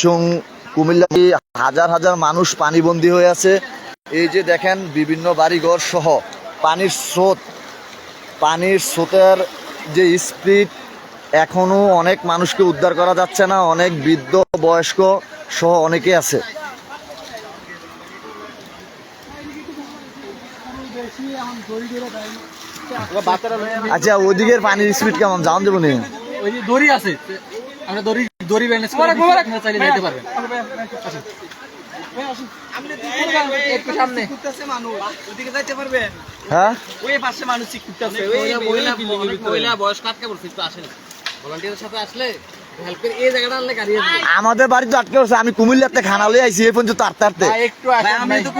বুড়িচুং কুমিল্লা হাজার হাজার মানুষ পানিবন্দী হয়ে আছে। এই যে দেখেন বিভিন্ন বাড়িঘর সহ পানির স্রোত। পানির স্রোতের যে স্পিড এখনও অনেক মানুষকে উদ্ধার করা যাচ্ছে না, অনেক বৃদ্ধ, বয়স্ক সহ অনেকে আছে। আচ্ছা ওদিকের পানির স্পিড কেমন? জান দেবো নি দড়ি আছে। দড়ি দড়ি ব্যালেন্স করে আপনারা চাইলে যেতে পারবেন। আসুন। একটু হ্যাঁ? মহিলা মহিলা বয়স্ক আটকে পড়ছে একটু আসেন। ভলান্টিয়ারের সাথে আসলে আমাদের বাড়ি তো আটকে পড়ছে আমি কুমিল্লাতে খানা লই আইছি এই পর্যন্ত তার তারতে। ভাই, একটু আসেন আমি আইছি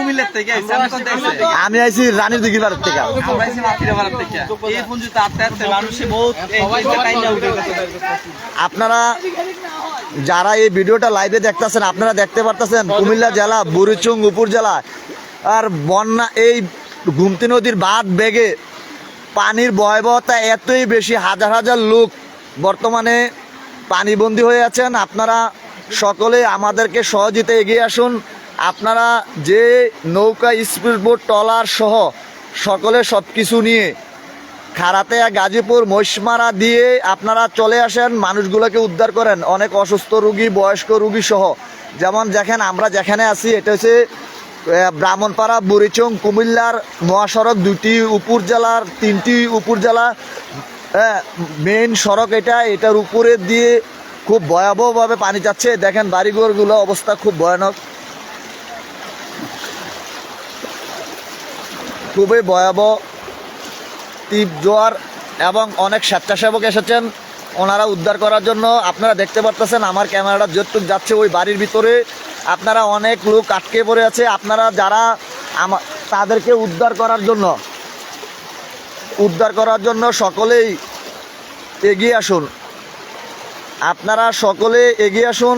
আমি কোথায় আইছি আমি আইছি রানীর দিঘির বাড়ির থেকে। আপনারা যারা এই ভিডিওটা লাইভে দেখতেছেন আপনারা দেখতে পারতেছেন কুমিল্লা জেলা বুড়িচুং উপর জেলা আর বন্যা এই গুমতি নদীর বাঁধ বেগে পানির ভয়াবহতা এতই বেশি হাজার হাজার লোক বর্তমানে পানিবন্দী হয়ে আছেন, আপনারা সকলে আমাদেরকে সহজিতে এগিয়ে আসুন। আপনারা যে নৌকা, স্পিড বোট, ট্রলার সহ সকলে সব কিছু নিয়ে খারাতেয়া, গাজীপুর, মহিষমারা দিয়ে আপনারা চলে আসেন, মানুষগুলোকে উদ্ধার করেন। অনেক অসুস্থ রুগী, বয়স্ক রুগী সহ। যেমন দেখেন, আমরা যেখানে আছি, এটা হচ্ছে ব্রাহ্মণপাড়া, বুড়িচং, কুমিল্লার মহাসড়ক, দুটি উপজেলার, তিনটি উপজেলা মেইন সড়ক এটা এটার উপরে দিয়ে খুব ভয়াবহভাবে পানি যাচ্ছে। দেখেন বাড়িঘরগুলো অবস্থা খুব ভয়ানক। খুবই ভয়াবহ। তীব্র জোয়ার এবং অনেক স্বেচ্ছাসেবক এসেছেন ওনারা উদ্ধার করার জন্য। আপনারা দেখতে পারতেছেন আমার ক্যামেরাটা যতটুক যাচ্ছে ওই বাড়ির ভিতরে। আপনারা অনেক লোক আটকে পড়ে আছে। আপনারা যারা তাদেরকে উদ্ধার করার জন্য, উদ্ধার করার জন্য সকলেই এগিয়ে আসুন। আপনারা সকলে এগিয়ে আসুন।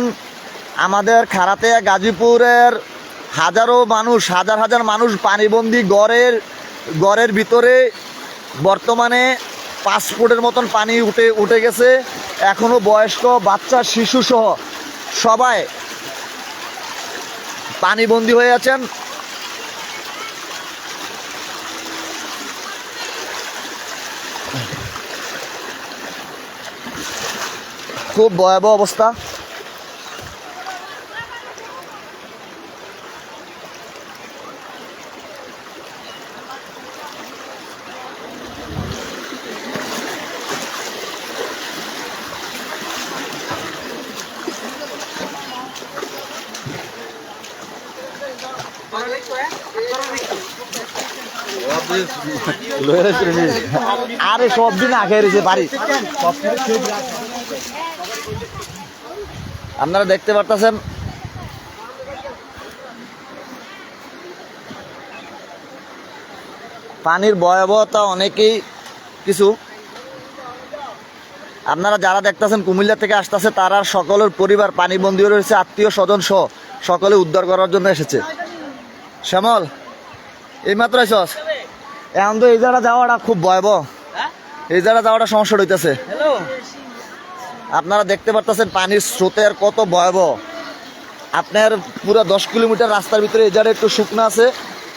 আমাদের খারাতে গাজীপুরের হাজারো মানুষ, হাজার হাজার মানুষ পানিবন্দি গড়ের গড়ের ভিতরে বর্তমানে পাঁচ ফুটের মতন পানি উঠে উঠে গেছে। এখনও বয়স্ক, বাচ্চা, শিশু সহ সবাই পানিবন্দি হয়ে আছেন। খুব ভয়াবহ অবস্থা। আরে সব দিন আগে রয়েছে বাড়ি। আপনারা দেখতে পারতেছেন। পানির ভয়াবহতা অনেকেই কিছু। আপনারা যারা দেখতেছেন কুমিল্লা থেকে আসতেছে তারা সকলের পরিবার পানিবন্দী রয়েছে আত্মীয় স্বজন সহ সকলে উদ্ধার করার জন্য এসেছে। শ্যামল এইমাত্র এসস এখন তো এই জায়গা যাওয়াটা খুব ভয়াবহ। এই জায়গা যাওয়াটা সমস্যা হ্যালো? আপনারা দেখতে পারতেছেন পানির স্রোতের কত ভয়াবহ। আপনার পুরো দশ কিলোমিটার রাস্তার ভিতরে এজারে একটু শুকনো আছে।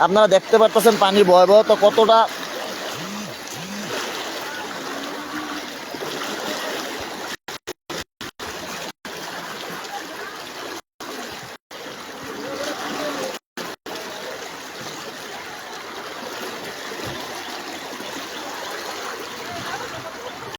আপনারা দেখতে পারতেছেন পানির ভয়াবহতা কতটা